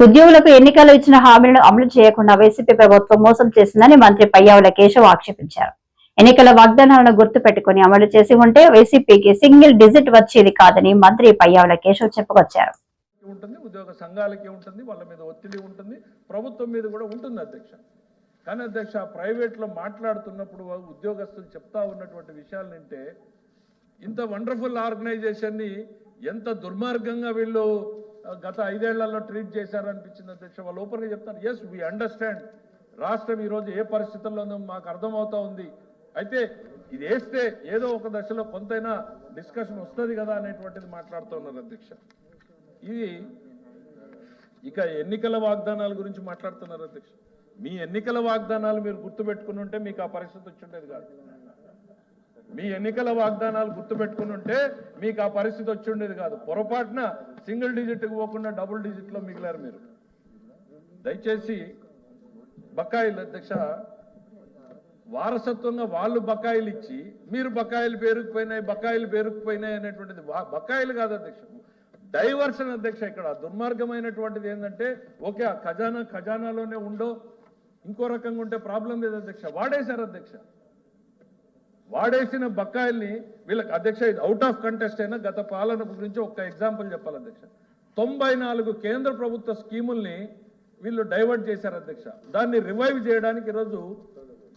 ఉద్యోగులకు ఎన్నికల్లో ఇచ్చిన హామీలను అమలు చేయకుండా వైసీపీ ప్రభుత్వం మోసం చేసిందని మంత్రి పయ్యావుల కేశవ్ ఆక్షేపించారు. ఎన్నికల వాగ్దానాలను గుర్తు పెట్టుకుని అమలు చేసి ఉంటే వైసీపీకి సింగిల్ డిజిట్ వచ్చేది కాదని మంత్రి పయ్యావుల కేశవ్ చెప్పుకొచ్చారు. ఉంటుంది ఉద్యోగ సంఘాలకి ఉంటుంది వాళ్ళ మీద ఒత్తిడి ఉంటుంది ప్రభుత్వం మీద కూడా ఉంటుంది అధ్యక్ష. కానీ అధ్యక్ష ప్రైవేట్లో మాట్లాడుతున్నప్పుడు ఉద్యోగస్తులు చెప్తా ఉన్నటువంటి విషయాలు వింటే ఇంత వండర్ఫుల్ ఆర్గనైజేషన్ని ఎంత దుర్మార్గంగా వీళ్ళు గత ఐదేళ్ళలో ట్రీట్ చేశారనిపించింది అధ్యక్ష. వాళ్ళు ఓపెన్గా చెప్తారు ఎస్ వీ అండర్స్టాండ్ రాష్ట్రం ఈరోజు ఏ పరిస్థితుల్లో ఉందో మాకు అర్థమవుతా ఉంది. అయితే ఇది వేస్తే ఏదో ఒక దశలో కొంతైనా డిస్కషన్ వస్తుంది కదా అనేటువంటిది మాట్లాడుతున్నారు అధ్యక్ష. ఇది ఇక ఎన్నికల వాగ్దానాల గురించి మాట్లాడుతున్నారు అధ్యక్ష. మీ ఎన్నికల వాగ్దానాలు మీరు గుర్తుపెట్టుకుని ఉంటే మీకు ఆ పరిస్థితి వచ్చి ఉండేది కాదు. మీ ఎన్నికల వాగ్దానాలు గుర్తుపెట్టుకుని ఉంటే మీకు ఆ పరిస్థితి వచ్చి ఉండేది కాదు. పొరపాటున సింగిల్ డిజిట్కి పోకుండా డబుల్ డిజిట్లో మిగిలారు మీరు. దయచేసి బకాయిలు అధ్యక్ష వారసత్వంగా వాళ్ళు బకాయిలు ఇచ్చి మీరు బకాయిలు పేరుకుపోయినాయి బకాయిలు పేరుకుపోయినాయి అనేటువంటిది బకాయిలు కాదు అధ్యక్ష. డైవర్షన్ అధ్యక్ష ఇక్కడ దుర్మార్గమైనటువంటిది ఏంటంటే ఓకే ఆ ఖజానా ఖజానాలోనే ఉండో ఇంకో రకంగా ఉంటే ప్రాబ్లం లేదు అధ్యక్ష. వాడేశారు అధ్యక్ష. వాడేసిన బకాయిల్ని వీళ్ళకి అధ్యక్ష ఇది అవుట్ ఆఫ్ కంటెస్ట్ అయినా గత పాలన గురించి ఒక ఎగ్జాంపుల్ చెప్పాలి అధ్యక్ష. తొంభై నాలుగు కేంద్ర ప్రభుత్వ స్కీముల్ని వీళ్ళు డైవర్ట్ చేశారు అధ్యక్ష. దాన్ని రివైవ్ చేయడానికి ఈరోజు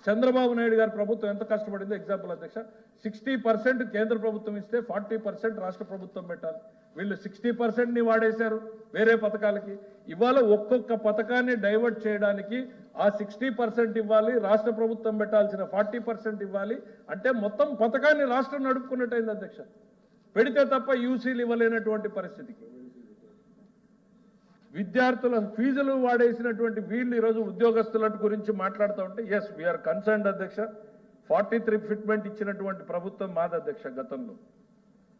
చంద్రబాబు నాయుడు గారి ప్రభుత్వం ఎంత కష్టపడిందో ఎగ్జాంపుల్ అధ్యక్ష. సిక్స్టీ పర్సెంట్ కేంద్ర ప్రభుత్వం ఇస్తే ఫార్టీ పర్సెంట్ రాష్ట్ర ప్రభుత్వం పెట్టాలి. వీళ్ళు సిక్స్టీ పర్సెంట్ని వాడేశారు వేరే పథకాలకి. ఇవాళ ఒక్కొక్క పథకాన్ని డైవర్ట్ చేయడానికి ఆ సిక్స్టీ పర్సెంట్ ఇవ్వాలి రాష్ట్ర ప్రభుత్వం పెట్టాల్సిన ఫార్టీ పర్సెంట్ ఇవ్వాలి. అంటే మొత్తం పథకాన్ని రాష్ట్రం నడుపుకున్నట్టయింది అధ్యక్ష. పెడితే తప్ప యూసీలు ఇవ్వలేనటువంటి పరిస్థితికి విద్యార్థుల ఫీజులు వాడేసినటువంటి వీళ్ళు ఈరోజు ఉద్యోగస్తుల గురించి మాట్లాడుతూ ఉంటే ఎస్ వీఆర్ కన్సర్న్డ్ అధ్యక్ష. ఫార్టీ త్రీ ఫిట్మెంట్ ఇచ్చినటువంటి ప్రభుత్వం మాది అధ్యక్ష గతంలో.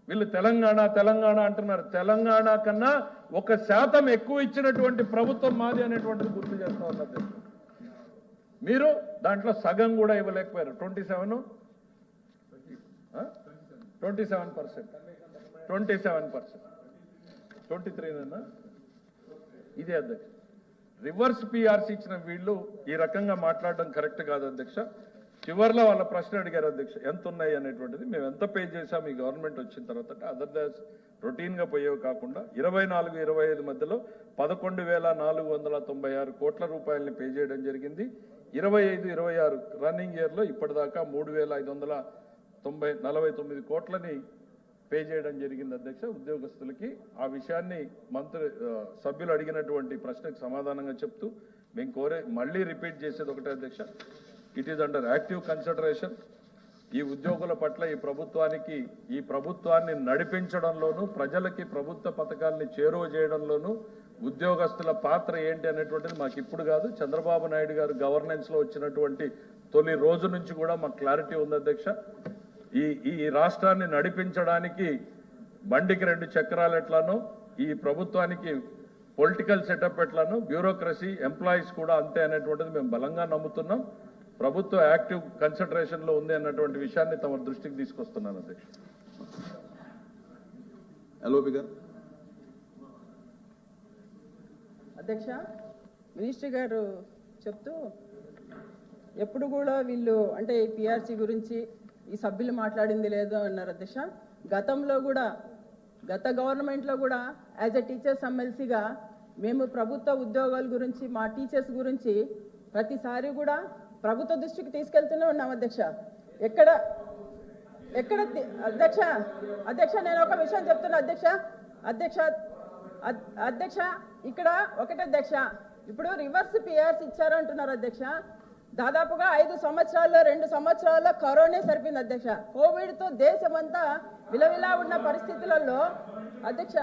వీళ్ళు తెలంగాణ తెలంగాణ అంటున్నారు. తెలంగాణ కన్నా ఒక శాతం ఎక్కువ ఇచ్చినటువంటి ప్రభుత్వం మాది అనేటువంటిది గుర్తు చేస్తా ఉన్నారు మీరు దాంట్లో సగం కూడా ఇవ్వలేకపోయారు. Twenty seven twenty seven percent twenty seven percent twenty త్రీనన్నా ఇదే అధ్యక్ష. రివర్స్ పీఆర్సీ ఇచ్చిన వీళ్ళు ఈ రకంగా మాట్లాడడం కరెక్ట్ కాదు అధ్యక్ష. చివర్లో వాళ్ళ ప్రశ్న అడిగారు అధ్యక్ష. ఎంత ఉన్నాయి అనేటువంటిది మేము ఎంత పే చేసాం ఈ గవర్నమెంట్ వచ్చిన తర్వాత అదర్ దాస్ రొటీన్గా పోయేవి కాకుండా ఇరవై నాలుగు ఇరవై ఐదు మధ్యలో పదకొండు వేల నాలుగు వందల తొంభై ఆరు కోట్ల రూపాయలని పే చేయడం జరిగింది. ఇరవై ఐదు ఇరవై ఆరు రన్నింగ్ ఇయర్లో ఇప్పటిదాకా మూడు వేల ఐదు వందల తొంభై నలభై తొమ్మిది కోట్లని పే చేయడం జరిగింది అధ్యక్ష. ఉద్యోగస్తులకి ఆ విషయాన్ని మంత్రి సభ్యులు అడిగినటువంటి ప్రశ్నకు సమాధానంగా చెప్తూ మేము కోరే మళ్ళీ రిపీట్ చేసేది ఒకటే అధ్యక్ష. It is under active consideration. ఈ ఉద్యోగుల పట్ల ఈ ప్రభుత్వానికి ఈ ప్రభుత్వాన్ని నడిపించడంలోనూ ప్రజలకి ప్రభుత్వ పథకాల్ని చేరువ చేయడంలోనూ ఉద్యోగస్తుల పాత్ర ఏంటి అనేటువంటిది మాకు ఇప్పుడు కాదు. చంద్రబాబు నాయుడు గారు గవర్నెన్స్లో వచ్చినటువంటి తొలి రోజు నుంచి కూడా మాకు క్లారిటీ ఉంది అధ్యక్ష. ఈ ఈ రాష్ట్రాన్ని నడిపించడానికి బండికి రెండు చక్రాలు ఎట్లానో ఈ ప్రభుత్వానికి పొలిటికల్ సెటప్ ఎట్లానో బ్యూరోక్రసీ ఎంప్లాయీస్ కూడా అంతే అనేటువంటిది మేము బలంగా నమ్ముతున్నాం. ప్రభుత్వ యాక్టివ్ కన్సిడరేషన్లో ఉంది అన్నటువంటి విషయాన్ని తమ దృష్టికి తీసుకొస్తున్నాను అధ్యక్ష. ఎల్ఓపి గారు అధ్యక్ష మినిస్టర్ గారు చెప్తూ ఎప్పుడు కూడా వీళ్ళు అంటే ఈ పిఆర్సీ గురించి ఈ సభ్యులు మాట్లాడింది లేదు అన్నారు అధ్యక్ష. గతంలో కూడా గత గవర్నమెంట్లో కూడా యాజ్ ఎ టీచర్స్ ఎమ్మెల్సీగా మేము ప్రభుత్వ ఉద్యోగాల గురించి మా టీచర్స్ గురించి ప్రతిసారి కూడా ప్రభుత్వ దృష్టికి తీసుకెళ్తూనే ఉన్నాం అధ్యక్ష. ఎక్కడ ఎక్కడ అధ్యక్ష అధ్యక్ష నేను ఒక విషయం చెప్తున్నా అధ్యక్ష. అధ్యక్ష అధ్యక్ష ఇక్కడ ఒకటి అధ్యక్ష. ఇప్పుడు రివర్స్ పిఆర్స్ ఇచ్చారు అంటున్నారు అధ్యక్ష. దాదాపుగా ఐదు సంవత్సరాల్లో రెండు సంవత్సరాల్లో కరోనా సరిపోయింది అధ్యక్ష. కోవిడ్తో దేశమంతా విలవిలా ఉన్న పరిస్థితులలో అధ్యక్ష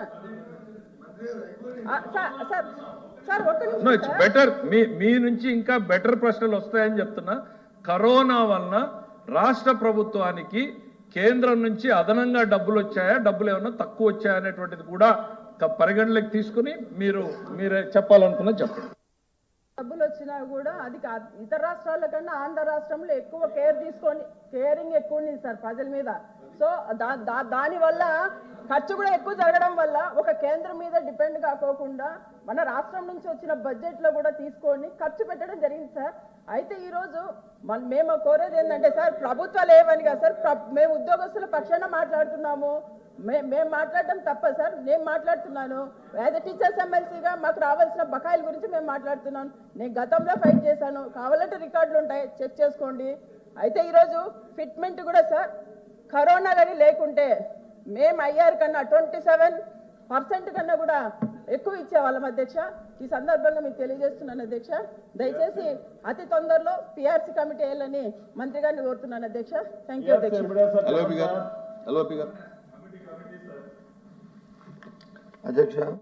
నో ఇట్స్. బెటర్ మీ మీ నుంచి ఇంకా బెటర్ ప్రశ్నలు వస్తాయని చెప్తున్నా. కరోనా వలన రాష్ట్ర ప్రభుత్వానికి కేంద్రం నుంచి అదనంగా డబ్బులు వచ్చాయా? డబ్బులు ఏమన్నా తక్కువ వచ్చాయా అనేటువంటిది కూడా పరిగణలోకి తీసుకుని మీరు మీరే చెప్పాలనుకున్నా చెప్పండి. డబ్బులు వచ్చినా కూడా అది ఇతర రాష్ట్రాల కన్నా ఆంధ్ర రాష్ట్రంలో ఎక్కువ కేర్ తీసుకొని కేరింగ్ ఎక్కువ ఉంది సార్ ప్రజల మీద. సో దా దా దానివల్ల ఖర్చు కూడా ఎక్కువ జరగడం వల్ల ఒక కేంద్రం మీద డిపెండ్ కాకోకుండా మన రాష్ట్రం నుంచి వచ్చిన బడ్జెట్లో కూడా తీసుకొని ఖర్చు పెట్టడం జరిగింది సార్. అయితే ఈ రోజు మన మేము కోరేది ఏంటంటే సార్ ప్రభుత్వాలు ఏమని కాదు సార్ మేము ఉద్యోగస్తుల పక్షాన మాట్లాడుతున్నాము. మే- మేము మాట్లాడటం తప్ప సార్. నేను మాట్లాడుతున్నాను. యాజ్ టీచర్స్ ఎమ్మెల్సీగా మాకు రావాల్సిన బకాయిల గురించి మేము మాట్లాడుతున్నాను. నేను గతంలో ఫైట్ చేశాను. కావాలంటే రికార్డులు ఉంటాయి. చెక్ చేసుకోండి. అయితే ఈరోజు ఫిట్మెంట్ కూడా సార్ కరోనా కానీ లేకుంటే మేము ఐఆర్ కన్నా ట్వంటీ సెవెన్ పర్సెంట్ కన్నా కూడా ఎక్కువ ఇచ్చేవాళ్ళం అధ్యక్ష. ఈ సందర్భంగా మీకు తెలియజేస్తున్నాను అధ్యక్ష. దయచేసి అతి తొందరలో పిఆర్సీ కమిటీ వేయాలని మంత్రి గారిని కోరుతున్నాను అధ్యక్ష. థ్యాంక్ యూ అధ్యక్ష. ఎల్ఓపి